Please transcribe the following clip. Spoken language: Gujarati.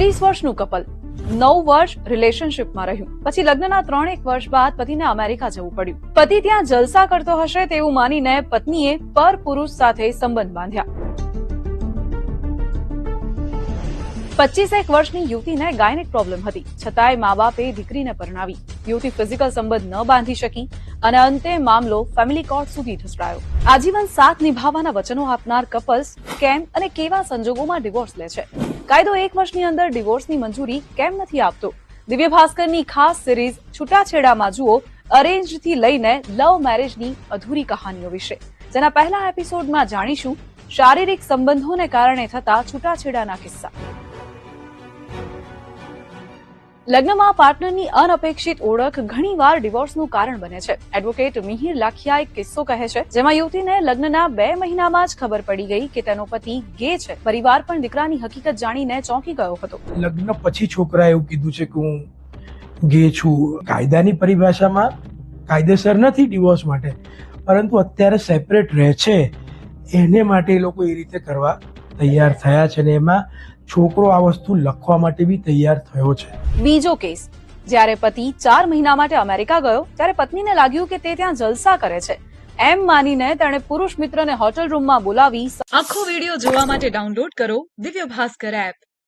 ત્રીસ વર્ષનું કપલ. નવ વર્ષ રિલેશનશિપમાં રહ્યું. પછી લગ્નના ત્રણેક વર્ષ બાદ પતિને અમેરિકા જવું પડ્યું. પતિ ત્યાં જલસા કરતો હશે તેવું માનીને પત્નીએ પર પુરુષ સાથે સંબંધ બાંધ્યા. પચીસેક વર્ષની યુવતીને ગાયનેક પ્રોબ્લેમ હતી. છતાંય મા બાપે દીકરીને પરણાવી. યુવતી ફિઝિકલ સંબંધ ન બાંધી શકી અને અંતે મામલો ફેમિલી કોર્ટ સુધી ઢસડાયો આજીવન સાથ નિભાવવાના વચનો આપનાર કપલ્સ કેમ અને કેવા સંજોગોમાં ડિવોર્સ લે છે? કાયદો એક વર્ષની અંદર ડિવોર્સની મંજૂરી કેમ નથી આપતો? દિવ્ય ભાસ્કરની ખાસ સિરીઝ છૂટાછેડામાં જુઓ અરેન્જથી લઈને લવ મેરેજની અધૂરી કહાનીઓ વિશે. જેના પહેલા એપિસોડમાં જાણીશું શારીરિક સંબંધોને કારણે થતા છૂટાછેડાના કિસ્સા. લગ્નમાં પાર્ટનરની અનપેક્ષિત ઓળખ ઘણીવાર ડિવોર્સનું કારણ બને છે. એડવોકેટ મિહિર લાખિયા એક કિસ્સો કહે છે, જેમાં યુવતીને લગ્નના બે મહિનામાં જ ખબર પડી ગઈ કે તેનો પતિ ગે છે. પરિવાર પણ દીકરાની હકીકત જાણીને ચોંકી ગયો હતો. લગ્ન પછી છોકરાએ એવું કીધું છે કે હું ગે છું. કાયદાની પરિભાષામાં કાયદેસર નથી ડિવોર્સ માટે, પરંતુ અત્યારે સેપરેટ રહે છે. એને માટે એ લોકો એ રીતે કરવા તૈયાર થયા છે ને એમાં છોકરો આ વસ્તુ લખવા માટે બી તૈયાર થયો છે. બીજો કેસ જ્યારે પતિ ચાર મહિના માટે અમેરિકા ગયો ત્યારે પત્નીને લાગ્યું કે તે ત્યાં જલસા કરે છે. એમ માનીને તેણે પુરુષ મિત્રને હોટેલ રૂમમાં બોલાવી આખો વીડિયો જોવા માટે ડાઉનલોડ કરો દિવ્ય ભાસ્કર એપ.